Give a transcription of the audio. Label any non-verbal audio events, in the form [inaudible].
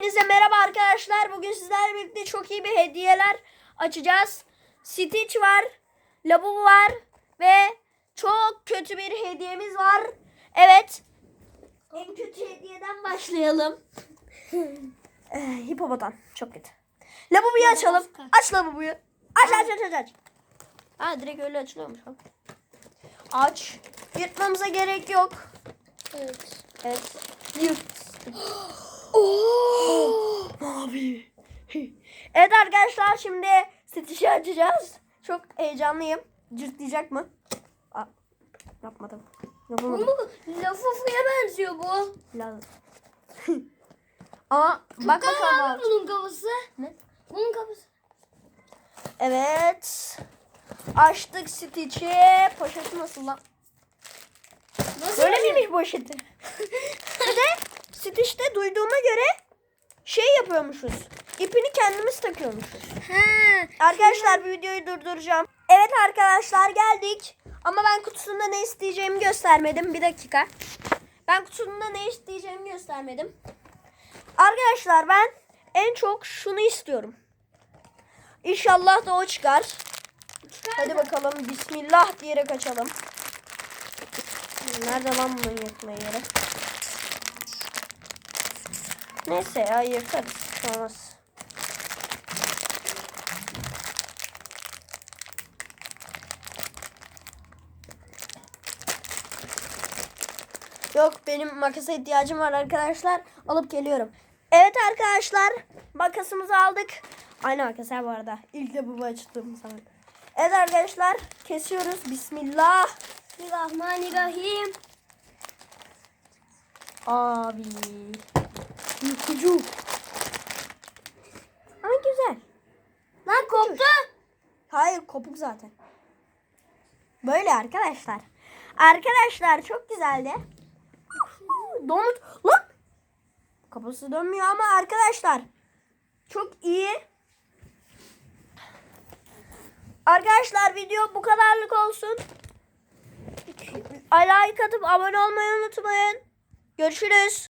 Hepinize merhaba arkadaşlar. Bugün sizlerle birlikte çok iyi bir hediyeler açacağız. Stitch var, Labubu var ve çok kötü bir hediyemiz var. Evet. En kötü hediyeden başlayalım. [laughs] ee, hipopotam. Çok kötü. Labubu'yu açalım. Aç Labubu'yu. Aç aç aç aç aç. Ha direkt öyle açılıyormuş. Aç. Yırtmamıza gerek yok. Evet. Evet. Yırt. Evet arkadaşlar şimdi Stitch'i açacağız. Çok heyecanlıyım. Cırtlayacak mı? Aa, yapmadım. Yapamadım. Lafufu'ya benziyor bu. Lazım. [laughs] Ama bak bakalım. Abi. bunun kafası. Ne? Bunun kafası. Evet. Açtık Stitch'i. Poşeti nasıl lan? Nasıl Böyle miymiş poşeti? [laughs] Bir de Stitch'te duyduğuma göre yapıyormuşuz. İpini kendimiz takıyormuşuz. He. Arkadaşlar bir videoyu durduracağım. Evet arkadaşlar geldik. Ama ben kutusunda ne isteyeceğimi göstermedim. Bir dakika. Ben kutusunda ne isteyeceğimi göstermedim. Arkadaşlar ben en çok şunu istiyorum. İnşallah da o çıkar. Hadi bakalım bismillah diyerek açalım. Nerede lan bunun yırtma yeri? Neyse ya yırtarız. Olmaz. Yok benim makasa ihtiyacım var arkadaşlar. Alıp geliyorum. Evet arkadaşlar makasımızı aldık. Aynı makas bu arada. İlk de bu açtığım zaman. Evet arkadaşlar kesiyoruz. Bismillah. Bismillahirrahmanirrahim. Abi. Yıkıcı. Ama güzel. Lan koptu. Hayır kopuk zaten. Böyle arkadaşlar. Arkadaşlar çok güzeldi. Donut. Lan. Kapısı dönmüyor ama arkadaşlar. Çok iyi. Arkadaşlar video bu kadarlık olsun. Like atıp abone olmayı unutmayın. Görüşürüz.